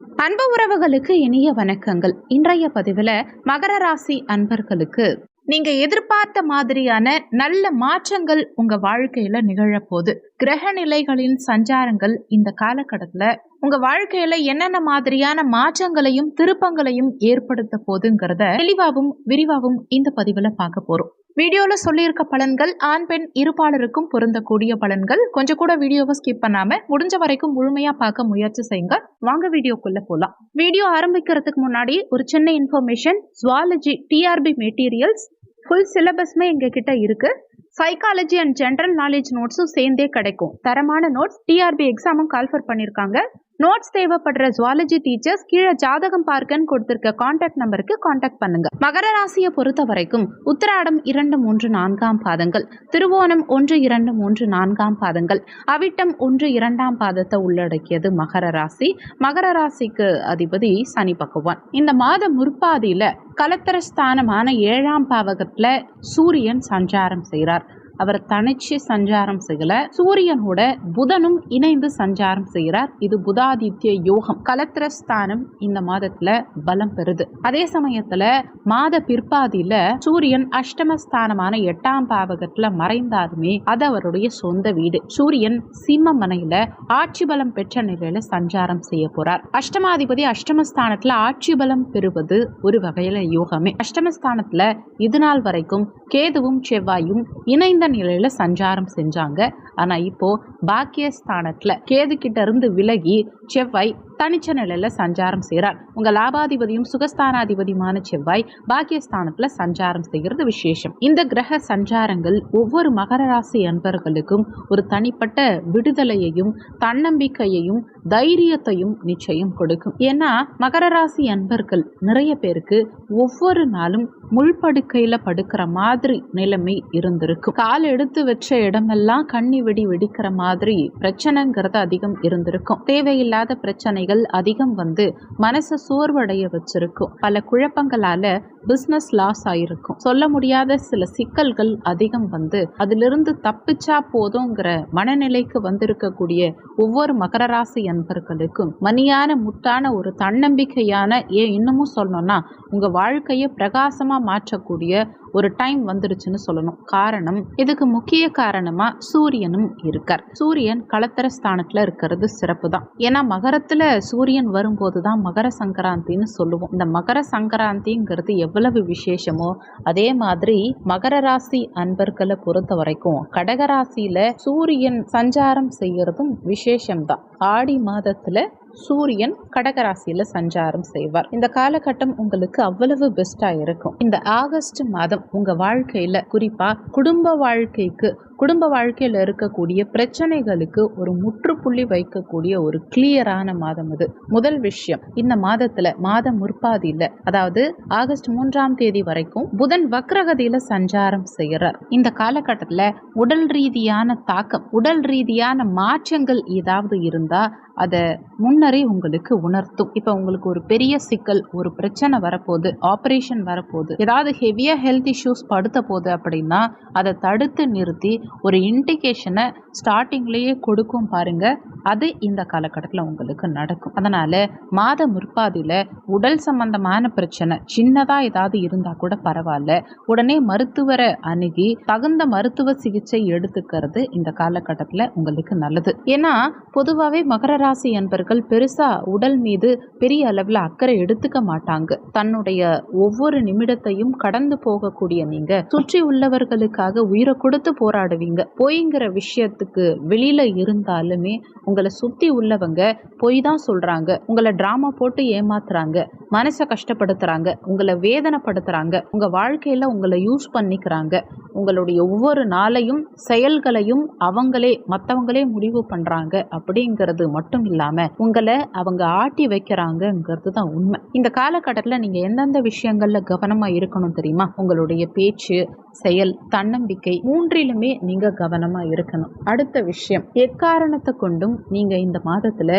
அன்பு உறவுகளுக்கு இனிய வணக்கங்கள். இன்றைய பதிவில் மகர ராசி அன்பர்களுக்கு நீங்க எதிர்பார்த்த மாதிரியான நல்ல மாற்றங்கள் உங்க வாழ்க்கையில நிகழப்போகுது. கிரக நிலைகளின் சஞ்சாரங்கள் இந்த காலகட்டத்தில் உங்கள் வாழ்க்கையில் என்னென்ன மாதிரியான மாற்றங்களையும் திருப்பங்களையும் ஏற்படுத்த போதுங்கிறத தெளிவாகவும் விரிவாகவும் இந்த பதிவில் பார்க்க போகிறோம் வீடியோவில் சொல்லியிருக்க பலன்கள் ஆண் பெண் இருபாலருக்கும் பொருந்தக்கூடிய பலன்கள். கொஞ்சம் கூட வீடியோவை ஸ்கிப் பண்ணாமல் முடிஞ்ச வரைக்கும் முழுமையாக பார்க்க முயற்சி செய்யுங்க. வாங்க வீடியோக்குள்ளே போகலாம் வீடியோ ஆரம்பிக்கிறதுக்கு முன்னாடி ஒரு சின்ன information zoology TRB materials full சிலபஸ்மே எங்ககிட்ட இருக்குது சைக்காலஜி அண்ட் ஜென்ரல் நாலேஜ் நோட்ஸும் சேர்ந்தே கிடைக்கும். தரமான நோட்ஸ் டிஆர்பி எக்ஸாமும் கால்ஃபர் பண்ணியிருக்காங்க நோட்ஸ் தேவைப்படுற ஜுவாலஜி டீச்சர்ஸ் கீழே ஜாதகம் பார்க்கன்னு கொடுத்திருக்க காண்டாக்ட் நம்பருக்கு காண்டாக்ட் பண்ணுங்க. மகர ராசியை பொறுத்த வரைக்கும் உத்திராடம் இரண்டு மூன்று நான்காம் பாதங்கள். திருவோணம் ஒன்று இரண்டு மூன்று நான்காம் பாதங்கள். அவிட்டம் ஒன்று இரண்டாம் பாதத்தை உள்ளடக்கியது மகர ராசி. மகர ராசிக்கு அதிபதி சனி பகவான். இந்த மாத முற்பாதியில கலத்தர ஸ்தானமான ஏழாம் பாவகத்துல சூரியன் சஞ்சாரம் செய்கிறார் அவர் தனிச்சு சஞ்சாரம் செய்யல. சூரியனோட புதனும் இணைந்து சஞ்சாரம் செய்கிறார். இது புதாதித்ய யோகம். கலத்திரஸ்தானம் இந்த மாதத்துல பலம் பெறுது. அதே சமயத்துல மாத பிற்பாதியில சூரியன் அஷ்டமஸ்தானமான எட்டாம் பாவகத்துல மறைந்தாலுமே அது அவருடைய சொந்த வீடு. சூரியன் சிம்ம மனையில ஆட்சி பலம் பெற்ற நிலையில சஞ்சாரம் செய்ய போறார். அஷ்டமாதிபதி அஷ்டமஸ்தானத்துல ஆட்சி பலம் பெறுவது ஒரு வகையில யோகமே. அஷ்டமஸ்தானத்துல இது நாள் வரைக்கும் கேதுவும் செவ்வாயும் இணைந்த நிலையில சஞ்சாரம் செஞ்சாங்க. ஆனா இப்போ பாக்கியஸ்தானத்துல கேது கிட்ட இருந்து விலகி செவ்வாய் தனிச்ச நிலையில சஞ்சாரம் செய்கிறார் உங்க லாபாதிபதியும் சுகஸ்தானாதிபதியுமான செவ்வாய் பாக்கியஸ்தானத்துல சஞ்சாரம் செய்கிறது விசேஷம். இந்த கிரக சஞ்சாரங்கள் ஒவ்வொரு மகர ராசி அன்பர்களுக்கும் ஒரு தனிப்பட்ட விடுதலையையும் தன்னம்பிக்கையையும் தைரியத்தையும் நிச்சயம் கொடுக்கும். ஏன்னா மகர ராசி அன்பர்கள் நிறைய பேருக்கு ஒவ்வொரு நாளும் முள்படுக்கையில படுக்கிற மாதிரி நிலைமை இருந்திருக்கும். கால் எடுத்து வச்ச இடமெல்லாம் கண்ணி வெடி வெடிக்கிற மாதிரி பிரச்சனைங்கிறது அதிகம் இருந்திருக்கும். தேவையில்லாத பிரச்சனை பிரச்சனைகள் அதிகம் வந்து மனசை சோர்வடைய வச்சிருக்கும். பல குழப்பங்களால பிஸ்னஸ் லாஸ் ஆயிருக்கும். சொல்ல முடியாத சில சிக்கல்கள் அதிகம் வந்து அதிலிருந்து தப்பிச்சா போதுங்கிற மனநிலைக்கு வந்திருக்கக்கூடிய ஒவ்வொரு மகர ராசி அன்பர்களுக்கும் மணியான முட்டான ஒரு தன்னம்பிக்கையான ஏன் இன்னமும் சொல்லணும்னா உங்க வாழ்க்கையை பிரகாசமா மாற்றக்கூடிய ஒரு டைம் வந்துருச்சுன்னு சொல்லணும். காரணம் இதுக்கு முக்கிய காரணமா சூரியனும் இருக்கார். சூரியன் களத்திர ஸ்தானத்துல இருக்கிறது சிறப்பு தான் ஏன்னா மகரத்துல சூரியன் வரும்போது தான் மகர சங்கராந்தின்னு சொல்லுவோம். இந்த மகர சங்கராந்திங்கிறது எவ்வளவு விசேஷமோ அதே மாதிரி மகர ராசி அன்பர்களை பொறுத்த வரைக்கும் கடகராசியில சூரியன் சஞ்சாரம் செய்யறதும் விசேஷம்தான். ஆடி மாதத்துல சூரியன் கடகராசியில சஞ்சாரம் செய்வார். இந்த காலகட்டம் உங்களுக்கு அவ்வளவு பெஸ்டா இருக்கும். இந்த ஆகஸ்ட் மாதம் உங்க வாழ்க்கையில குறிப்பா குடும்ப வாழ்க்கைக்கு குடும்ப வாழ்க்கையில் இருக்கக்கூடிய பிரச்சனைகளுக்கு ஒரு முற்றுப்புள்ளி வைக்கக்கூடிய ஒரு கிளியரான மாதம் இது முதல் விஷயம் இந்த மாதத்துல மாதம் முற்பாதியில் அதாவது ஆகஸ்ட் மூன்றாம் தேதி வரைக்கும் புதன் வக்ரகதியில சஞ்சாரம் செய்கிறார் இந்த காலகட்டத்தில் உடல் ரீதியான தாக்கம் உடல் ரீதியான மாற்றங்கள் ஏதாவது இருந்தா அதை முன்னரே உங்களுக்கு உணர்த்தும். இப்போ உங்களுக்கு ஒரு பெரிய சிக்கல் ஒரு பிரச்சனை வரப்போகுது ஆப்ரேஷன் வரப்போகுது ஏதாவது ஹெவியாக ஹெல்த் இஷ்யூஸ் படுத்த போகுது அப்படின்னா அதை தடுத்து நிறுத்தி ஒரு இண்டிகேஷனை ஸ்டார்டிங்லேயே கொடுக்கும் பாருங்க. அது இந்த காலகட்டத்தில் உங்களுக்கு நடக்கும். அதனால் மாத முற்பாதியில் உடல் சம்பந்தமான பிரச்சனை சின்னதாக ஏதாவது இருந்தால் கூட பரவாயில்ல. உடனே மருத்துவரை அணுகி தகுந்த மருத்துவ சிகிச்சை எடுத்துக்கிறது இந்த காலகட்டத்தில் உங்களுக்கு நல்லது. ஏன்னா பொதுவாகவே மகர ராசி என்பர்கள் பெருசாக உடல் மீது பெரிய அளவில் அக்கறை எடுத்துக்க மாட்டாங்க. தன்னுடைய ஒவ்வொரு நிமிடத்தையும் கடந்து போகக்கூடிய நீங்க. சுற்றி உள்ளவர்களுக்காக உயிரை கொடுத்து போராடுவீங்க. பொய்ங்கிற விஷயத்துக்கு வெளியில இருந்தாலுமே உங்களை சுத்தி உள்ளவங்க பொய் தான் சொல்றாங்க. உங்களை டிராமா போட்டு ஏமாத்துறாங்க. மனசை கஷ்டப்படுத்துறாங்க. உங்களை வேதனைப்படுத்துறாங்க. உங்க வாழ்க்கையில உங்களை யூஸ் பண்ணிக்கிறாங்க. உங்களுடைய ஒவ்வொரு நாளையும் செயல்களையும் அவங்களே மற்றவங்களே முடிவு பண்றாங்க அப்படிங்கிறது மட்டும் மட்டும் இல்லாம உங்களை அவங்க ஆட்டி வைக்கிறாங்கங்கிறது தான் உண்மை. இந்த காலகட்டத்தில் நீங்க எந்தெந்த விஷயங்கள்ல கவனமா இருக்கணும் தெரியுமா? உங்களுடைய பேச்சு செயல் தன்னம்பிக்கை மூன்றிலுமே நீங்க கவனமா இருக்கணும். அடுத்த விஷயம் எக்காரணத்தை கொண்டும் நீங்க இந்த மாதத்துல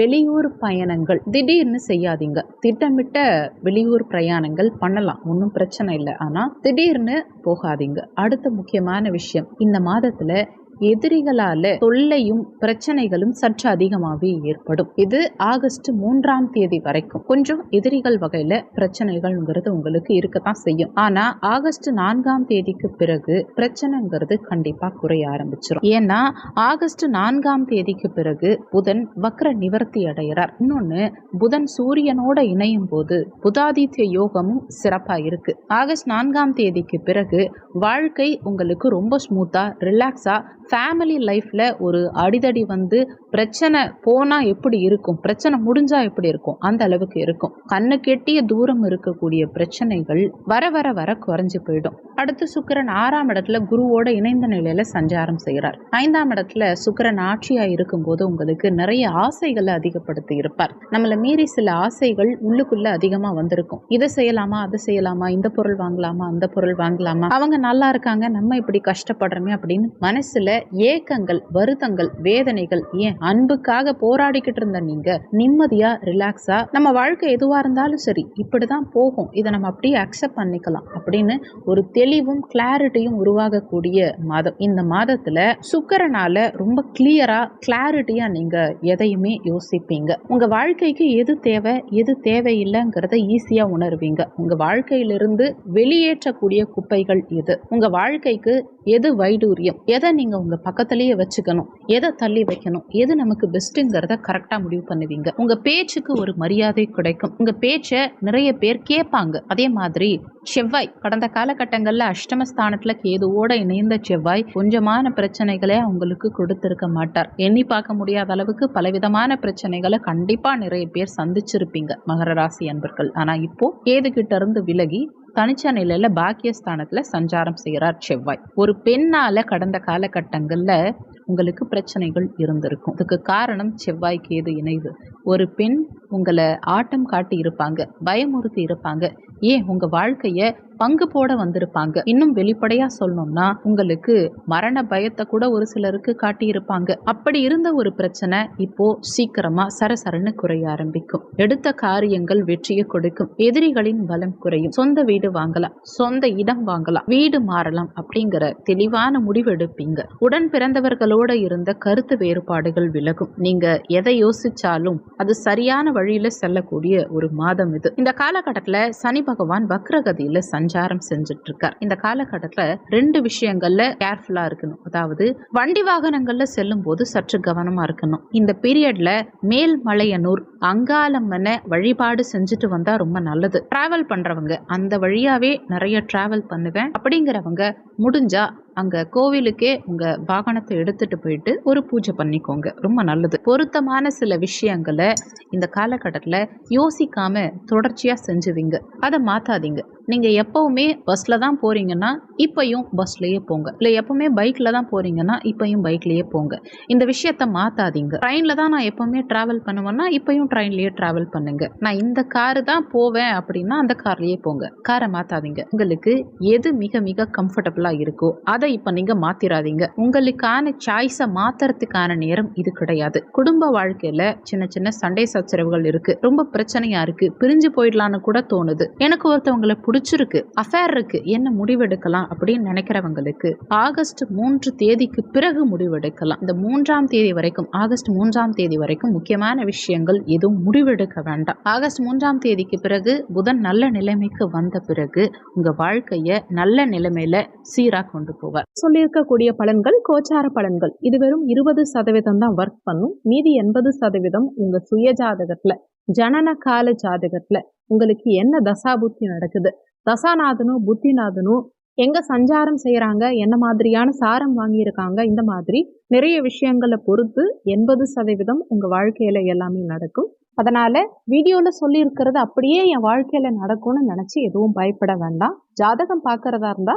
வெளியூர் பயணங்கள் திடீர்னு செய்யாதீங்க. திட்டமிட்ட வெளியூர் பிரயாணங்கள் பண்ணலாம் ஒன்றும் பிரச்சனை இல்லை. ஆனா திடீர்னு போகாதீங்க. அடுத்த முக்கியமான விஷயம் இந்த மாதத்துல எதிரிகளால தொல்லையும் பிரச்சனைகளும் சற்று அதிகமாகவே ஏற்படும். இது ஆகஸ்ட் மூன்றாம் தேதி வரைக்கும். கொஞ்சம் எதிரிகள் வகையில பிரச்சனைகள்ங்கிறது உங்களுக்கு இருக்கத்தான் செய்யும். ஆனா ஆகஸ்ட் நான்காம் தேதிக்கு பிறகு பிரச்சனைங்கிறது கண்டிப்பா குறைய ஆரம்பிச்சிடும் ஏன்னா ஆகஸ்ட் நான்காம் தேதிக்கு பிறகு புதன் வக்ர நிவர்த்தி அடைகிறார். இன்னொன்னு புதன் சூரியனோட இணையும் போது புதாதித்ய யோகமும் சிறப்பா இருக்கு. ஆகஸ்ட் நான்காம் தேதிக்கு பிறகு வாழ்க்கை உங்களுக்கு ரொம்ப ஸ்மூத்தா ரிலாக்ஸா ஃபேமிலி லைஃப்பில் ஒரு அடிதடி வந்து பிரச்சனை போனால் எப்படி இருக்கும்? பிரச்சனை முடிஞ்சால் எப்படி இருக்கும்? அந்த அளவுக்கு இருக்கும். கண்ணு கெட்டிய தூரம் இருக்கக்கூடிய பிரச்சனைகள் வர வர வர குறைஞ்சு போயிடும். அடுத்து சுக்கிரன் ஆறாம் இடத்துல குருவோட இணைந்த நிலையில் சஞ்சாரம் செய்கிறார் ஐந்தாம் இடத்துல சுக்கிரன் ஆட்சியாக இருக்கும்போது உங்களுக்கு நிறைய ஆசைகளை அதிகப்படுத்தி இருப்பார். நம்மளை மீறி சில ஆசைகள் உள்ளுக்குள்ளே அதிகமாக வந்திருக்கும். இதை செய்யலாமா அதை செய்யலாமா இந்த பொருள் வாங்கலாமா அந்த பொருள் வாங்கலாமா? அவங்க நல்லா இருக்காங்க நம்ம இப்படி கஷ்டப்படுறோமே அப்படின்னு மனசில் ஏக்கங்கள் வருத்தங்கள் வேதனைகள் ஏன் அன்புக்காக போராடிக்கிட்டு இருந்த நீங்க? நிம்மதியா ரிலாக்ஸா நம்ம வாழ்க்கை எதுவா இருந்தாலும் சரி இப்படிதான் போகும். இதை நம்ம அப்படியே அக்செப்ட் பண்ணிக்கலாம். அப்படின்னு ஒரு தெளிவும் கிளாரிட்டியும் உருவாகக்கூடிய மாதம். இந்த மாதத்துல சுக்கரனால ரொம்ப கிளியரா கிளாரிட்டியா நீங்க எதையுமே யோசிப்பீங்க. உங்க வாழ்க்கைக்கு எது தேவை எது தேவையில்லைங்கிறத ஈஸியா உணர்வீங்க. உங்க வாழ்க்கையிலிருந்து வெளியேற்றக்கூடிய குப்பைகள் எது? உங்க வாழ்க்கைக்கு எது வைடூரியம்? எதை நீங்க உங்க பக்கத்துலேயே வச்சுக்கணும். எதை தள்ளி வைக்கணும்? எது நமக்கு பெஸ்ட்டுங்கிறத கரெக்டா முடிவு பண்ணுவீங்க. உங்க பேச்சுக்கு ஒரு மரியாதை கிடைக்கும். உங்க பேச்சை நிறைய பேர் கேட்பாங்க. அதே மாதிரி செவ்வாய் கடந்த காலகட்டங்களில் அஷ்டமஸ்தானத்தில் கேதுவோட இணைந்த செவ்வாய் கொஞ்சமான பிரச்சனைகளை அவங்களுக்கு கொடுத்திருக்க மாட்டார். எண்ணி பார்க்க முடியாத அளவுக்கு பலவிதமான பிரச்சனைகளை கண்டிப்பாக நிறைய பேர் சந்திச்சிருப்பீங்க. மகர ராசி அன்பர்கள். ஆனால் இப்போ கேது கிட்ட இருந்து விலகி தனிச்ச நிலையில பாக்கியஸ்தானத்துல சஞ்சாரம் செய்கிறார் செவ்வாய். ஒரு பெண்ணால கடந்த காலகட்டங்கள்ல உங்களுக்கு பிரச்சனைகள் இருந்திருக்கும். அதுக்கு காரணம் செவ்வாய்க்கு எது இணைவு? ஒரு பெண் உங்களை ஆட்டம் காட்டி இருப்பாங்க பயமுறுத்தி இருப்பாங்க. ஏன்? உங்க வாழ்க்கைய பங்கு போட வந்திருப்பாங்க. இன்னும் வெளிப்படையா சொல்லணும்னா உங்களுக்கு மரண பயத்தை கூட ஒரு சிலருக்கு காட்டியிருப்பாங்க. அப்படி இருந்த ஒரு பிரச்சனை இப்போ சீக்கிரமா சரசரன்னு குறைய ஆரம்பிக்கும். எடுத்த காரியங்கள் வெற்றியை கொடுக்கும். எதிரிகளின் பலம் குறையும். சொந்த வீடு வாங்கலாம். சொந்த இடம் வாங்கலாம். வீடு மாறலாம் அப்படிங்கிற தெளிவான முடிவெடுப்பீங்க உடன் பிறந்தவர்களோட இருந்த கருத்து வேறுபாடுகள் விலகும். நீங்க எதை யோசிச்சாலும் அது சரியான வழியில செல்லக்கூடிய ஒரு மாதம் இது. இந்த காலகட்டத்துல சனி பகவான் வக்ரகதியில சஞ்சாரம் செஞ்சுட்டு இருக்கார் இந்த காலகட்டத்தில் ரெண்டு விஷயங்கள்ல கேர்ஃபுல்லாக இருக்கணும். அதாவது வண்டி வாகனங்களில் செல்லும் போது சற்று கவனமாக இருக்கணும். இந்த பீரியட்ல மேல்மலையனூர் அங்காளம்மனை வழிபாடு செஞ்சுட்டு வந்தால் ரொம்ப நல்லது. டிராவல் பண்ணுறவங்க அந்த வழியாகவே நிறைய டிராவல் பண்ணுவேன். அப்படிங்கிறவங்க முடிஞ்சா அங்க கோவிலுக்கே உங்க வாகனத்தை எடுத்துட்டு போயிட்டு ஒரு பூஜை பண்ணிக்கோங்க. ரொம்ப நல்லது. பொருத்தமான சில விஷயங்களை இந்த காலகட்டத்தில் யோசிக்காம தொடர்ச்சியா செஞ்சுவீங்க. அதை மாத்தாதீங்க. நீங்க எப்பவுமே பஸ்ல தான் போறீங்கன்னா இப்பையும் பஸ்லயே போங்க. இல்லை எப்பவுமே பைக்ல தான் போறீங்கன்னா இப்பையும் பைக்லயே போங்க. இந்த விஷயத்த மாத்தாதீங்க. ட்ரெயின்ல தான் நான் எப்பவுமே டிராவல் பண்ணுவேன்னா இப்பையும் ட்ரெயின்லயே டிராவல் பண்ணுங்க. நான் இந்த காரு தான் போவேன் அப்படின்னா அந்த கார்லயே போங்க. காரை மாத்தாதீங்க. உங்களுக்கு எது மிக மிக கம்ஃபர்டபுளா இருக்கோ அதை இப்போ நீங்க மாத்திராதீங்க. உங்களுக்கான சாய்ஸை மாத்துறதுக்கான நேரம் இது கிடையாது. குடும்ப வாழ்க்கையில சின்ன சின்ன சண்டை சச்சரவுகள் இருக்கு. ரொம்ப பிரச்சனையா இருக்கு. பிரிஞ்சு போயிடலான்னு கூட தோணுது. எனக்கு ஒருத்தவங்களை பிடிச்சிருக்கு அஃபேர் இருக்கு என்ன முடிவெடுக்கலாம் அப்படின்னு நினைக்கிறவங்களுக்கு ஆகஸ்ட் மூன்று தேதிக்கு பிறகு முடிவெடுக்கலாம். இந்த மூன்றாம் தேதி வரைக்கும் ஆகஸ்ட் மூன்றாம் தேதி வரைக்கும் முக்கியமான விஷயங்கள் எதுவும் முடிவெடுக்க வேண்டாம். ஆகஸ்ட் மூன்றாம் தேதிக்கு பிறகு புதன் நல்ல நிலைமைக்கு வந்த பிறகு உங்க வாழ்க்கைய நல்ல நிலைமையில சீரா கொண்டு போவார். சொல்லியிருக்கக்கூடிய பலன்கள் கோச்சார பலன்கள். இது வெறும் இருபது சதவீதம் தான் ஒர்க் பண்ணும். மீதி எண்பது சதவீதம் உங்க சுய ஜாதகத்துல ஜனன கால ஜாதகத்துல உங்களுக்கு என்ன தசாபுத்தி நடக்குது? தசாநாதனும் புத்திநாதனும் எங்க சஞ்சாரம் செய்யறாங்க என்ன மாதிரியான சாரம் வாங்கியிருக்காங்க? இந்த மாதிரி நிறைய விஷயங்களை பொறுத்து எண்பது சதவீதம் உங்க வாழ்க்கையில எல்லாமே நடக்கும். அதனால வீடியோல சொல்லி இருக்கிறது அப்படியே என் வாழ்க்கையில நடக்கும்னு நினைச்சு எதுவும் பயப்பட வேண்டாம். ஜாதகம் பாக்குறதா இருந்தா